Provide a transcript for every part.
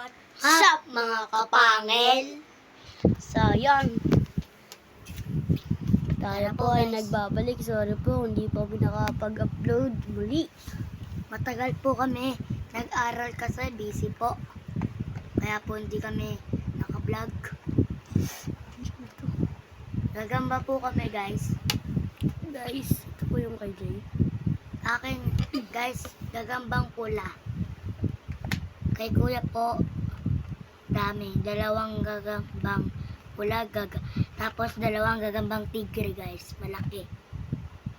What's up mga kapangil? So, yun. Tayo po ay nagbabalik. Sorry po, hindi po kami nakapag-upload muli. Matagal po kami nag-aral kasi busy po. Kaya po hindi kami naka-vlog. Gagamba po kami guys. Guys, ito po yung kay Jay. Akin guys, gagambang pula. Kay kuya po, dami. Dalawang gagambang pula. Gag tapos dalawang gagambang tigre guys. Malaki.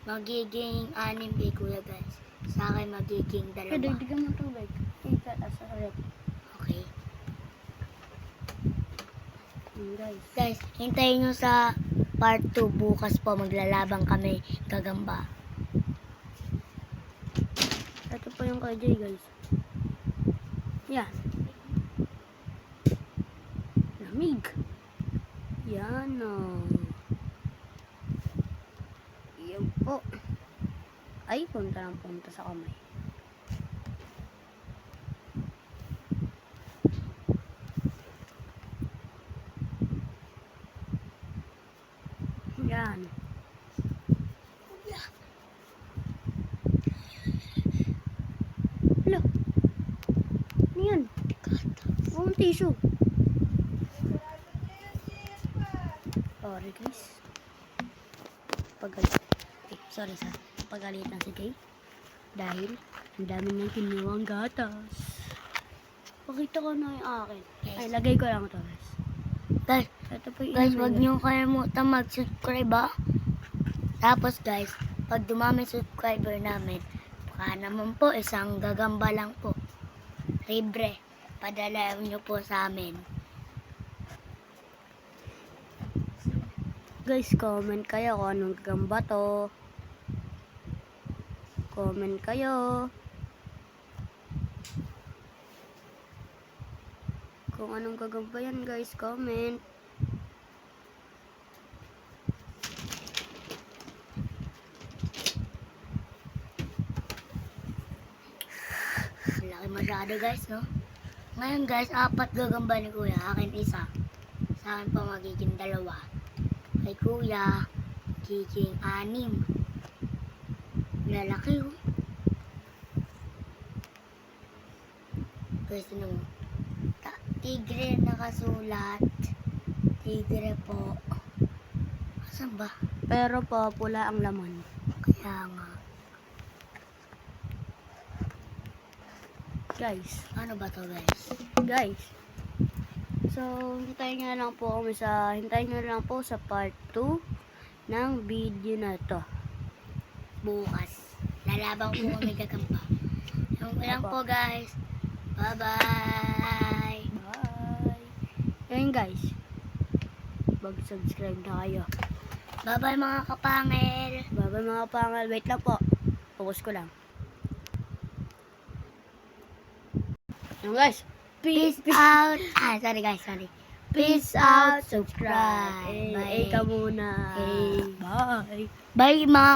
Magiging anim kay kuya guys. Sa akin magiging dalawa. dagdagan mo tubig. Ika, asa rep. Okay. Guys. Guys, hintayin nyo sa part 2 bukas po maglalabang kami gagamba. Ito po yung kay Jay, guys. Yan. Lamig. Yan o. Yan po. Ay, punta ng punta sa kamay. Yan. Hala. Ano ang tissue. Sorry guys. Pagalit. Eh, sorry sa pagalitan si Kay. Dahil ang dami niyang kinuwang gatas. Pakita ko na yung akin. Ay, lagay ko lang ito guys. Guys, Ito po yung guys, wag nyo kalimutan mag-subscribe ha. Tapos guys, pag dumami subscriber namin, baka naman po isang gagamba lang po. Libre. Padala nyo po sa amin. Guys, comment kayo kung anong gamba to. Comment kayo. Kung anong gagamba yan guys, comment. Laki masyado guys, no? Ngayon guys, apat gagamba ni kuya. Akin isa. Sa akin pa magiging dalawa. Kay kuya, magiging anim. Lalaki oh. Guys, ano mo? Tigre nakasulat. Tigre po. Asan ba? Pero po, pula ang laman. Kaya nga. Guys, Ano ba to guys? guys. So, hintayin nyo lang po kami sa, hintayin nyo lang po sa part 2 ng video na to. bukas. Lalabang po kami gagamba. Yung lang po guys. Bye-bye. Bye! Ayun guys, mag-subscribe na kayo. Bye-bye mga kapangil. Bye-bye mga pangal. Wait lang po. Focus ko lang. Ayun guys. Peace out. Ah, sorry guys, sorry. Peace out. Subscribe. Bye. eh ka muna. Eh. Bye. Bye mga